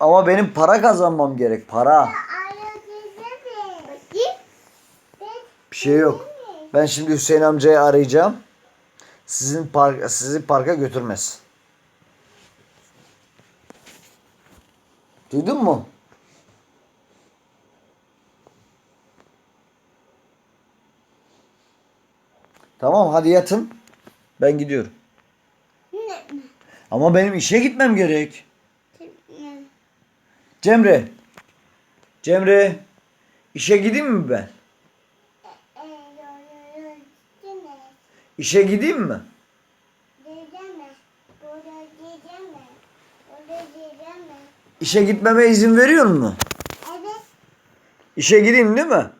Ama benim para kazanmam gerek. Para. Bir şey yok. Ben şimdi Hüseyin amcayı arayacağım. Sizin park sizi parka götürmez. Duydun mu? Tamam hadi yatın. Ben gidiyorum. Ama benim işe gitmem gerek. Cemre. Cemre. İşe gideyim mi ben? İşe gideyim mi? İşe gitmeme izin veriyor mu? Evet, İşe gideyim değil mi?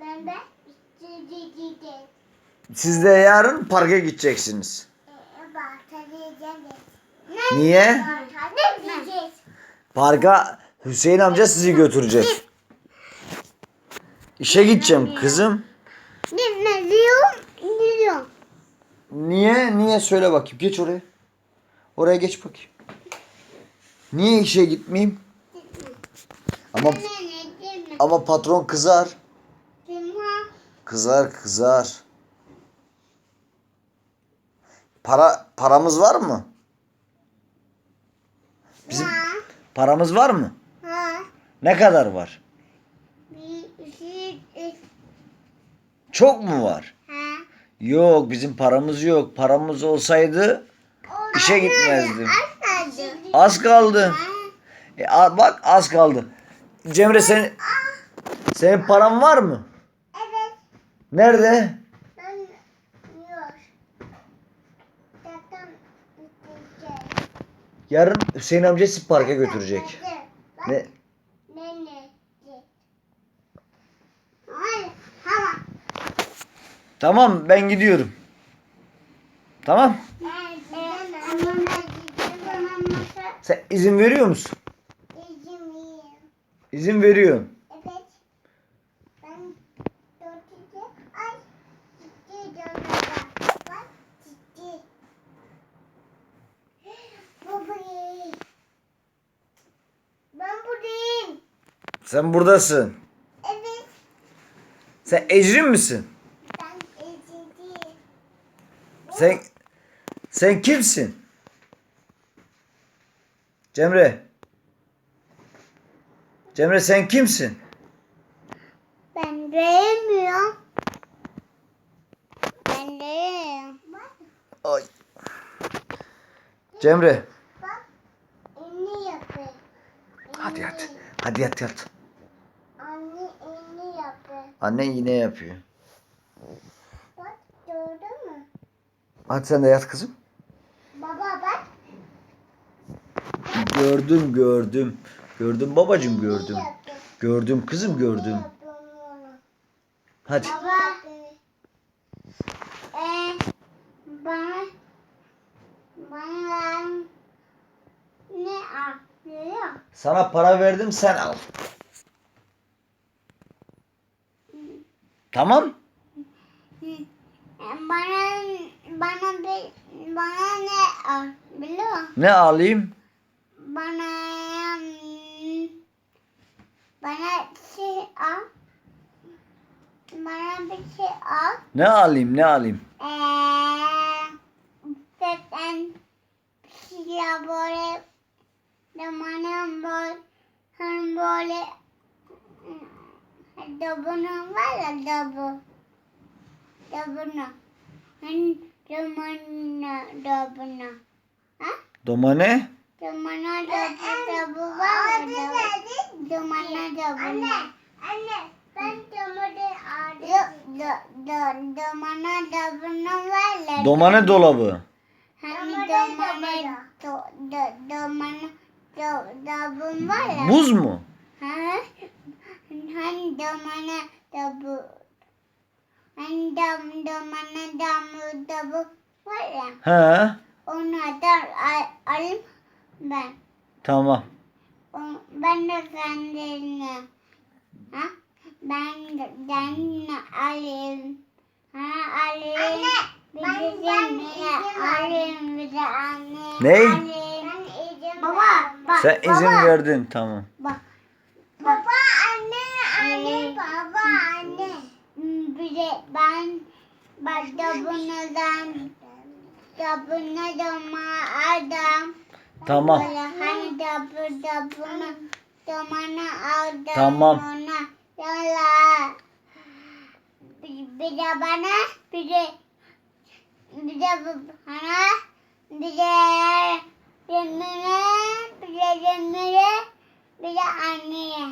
Ben de gideceğiz. Siz de yarın parka gideceksiniz. Niye? Parka Hüseyin amca sizi götürecek. İşe gideceğim kızım. Ne diyorum? Niye? Niye? Söyle bakayım. Geç oraya. Oraya geç bakayım. Niye işe gitmeyeyim? Ama ama patron kızar. Kızar kızar. Para paramız var mı? Bizim Ha, paramız var mı? ha, Ne kadar var? Çok mu var? ha. Yok bizim paramız yok. Paramız olsaydı işe gitmezdim. Az kaldı. Ha, E, a- bak az kaldı. Cemre sen senin paran var mı? Evet, Nerede? ben yok. Zaten gideceğiz. Yarın Hüseyin amca sizi parka götürecek. Ne? tamam. Tamam ben gidiyorum. Tamam. Sen izin veriyor musun? İzin veriyorum. Evet. Ben Sen buradasın. Evet. Sen Ecrin misin? Ben ciddi. Sen sen kimsin? Cemre. Cemre sen kimsin? Ben değmiyorum. Ben değilim. Ay. Cemre. bak. Elini yapıyor. Hadi yat. Hadi yat yat. Anne elini yapıyor. Annen yine yapıyor. Bak gördün mü? Hadi sen de yat kızım. Baba bak. Gördüm gördüm. Gördüm babacığım elini gördüm. Gördüm kızım gördüm. Hadi. Baba. Ee, bana bana ne yapıyor? Sana para verdim sen al. Tamam. Bana bana bir bana ne al biliyor musun? Ne alayım? Bana bana şey al. Bana bir şey al. Ne alayım ne alayım? Eee zaten ya böyle zamanın böyle böyle dobunu var ya dobu. Dobunu. Hani zamanın dobunu. Ha? Domane? Dumana dobu dobu var ya dobu. Dumana dobu. Anne, anne ben dumana aldım. Yok, do, do, dumana dobunu var ya. Domane dolabı. Hani domana do, do, domana do, dobun var ya. Buz mu? Ha? Hani. Hani dom, domana dobu dobu var ya. He. Onlardan al, alayım ben. Tamam. O- Ben de kendini. Ha? Ben de kendini alayım. Ha alayım. Anne Bir de Cemre, Alim, bir de anne. Ben izin Baba, bak. Sen izin baba. verdin tamam. Bak. Baba, anne, anne, baba, anne. Bir de ben, ben de bunlardan, da bunu da adam. Tamam. Hani da burada bunu zamanı aldım Tamam. ona. Yala. Bir, bir de bana, bir de bir de bana, bir de Cemile, bir de Cemile, bir de anneye.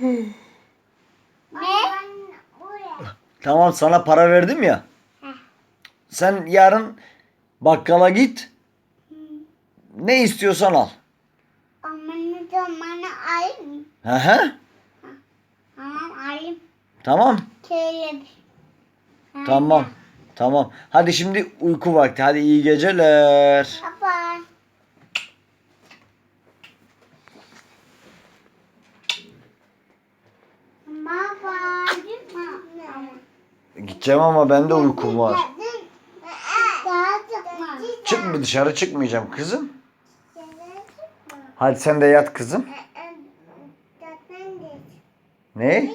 ne? Tamam sana para verdim ya. Heh. Sen yarın bakkala git. Ne istiyorsan al. Amanı zamanı alayım. Hı hı. Tamam alayım. Tamam. Şöyle. Tamam. Tamam. Hadi şimdi uyku vakti. Hadi iyi geceler. Baba. Baba, gitme. Gideceğim ama bende uykum var. Çık mı dışarı çıkmayacağım kızım. Hadi sen de yat kızım. Ne?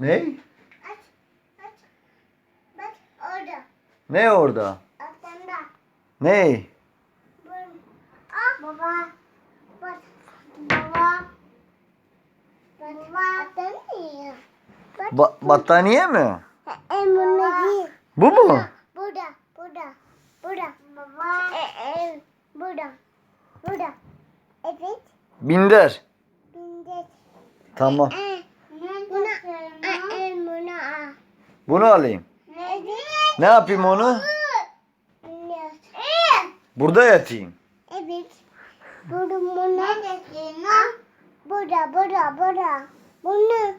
Ne? Aç, aç. Bak orada. Ne orada? Ne? Buyurun. Ah baba. Bak. Baba. Baba. Battaniye. Ba- battaniye mi? Bu mu? Burada. Burada. Burada. Baba. E, e, burada. Burada. Evet. Binder. Bindet. Tamam. E, bunu. E, e, bunu al. Bunu alayım. Ne? Ne yapayım onu? Burada yatayım. Evet. Burada bunu. Neredesin lan? Burada, burada, burada. Bunu.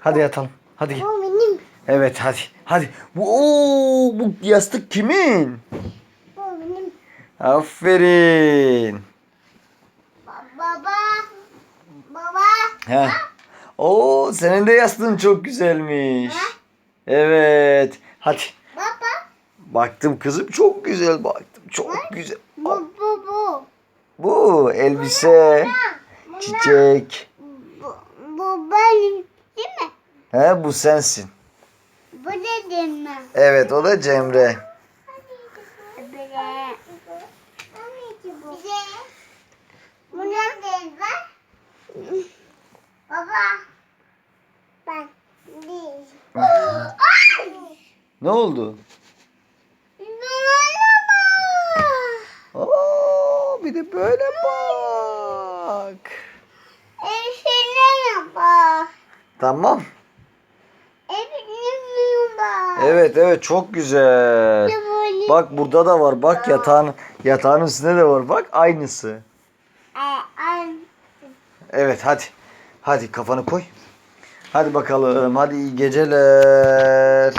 Hadi yatalım. Hadi. Bu benim. Evet hadi. Hadi. Bu oo, bu yastık kimin? Bu benim. Aferin. Baba. Baba. He. Oo senin de yastığın çok güzelmiş. Evet. Hadi. Baba. Baktım kızım çok güzel baktım. Çok güzel. Bu, elbise, Buna- çiçek. Bu, bu benim. Değil mi? He bu sensin. Bu dedim mi? Evet o da Cemre. Böyle. Bize. Bu nerede var? Baba. Ben değil. Ay! Ne oldu? Merhaba. Oo bir de böyle bak. Evine bak. Tamam. Evine bak. Evet evet çok güzel. Bak burada da var. Bak yatağın yatağın üstünde de var. Bak aynısı. Ay, ay. Evet hadi. Hadi kafanı koy. Hadi bakalım. Hadi iyi geceler.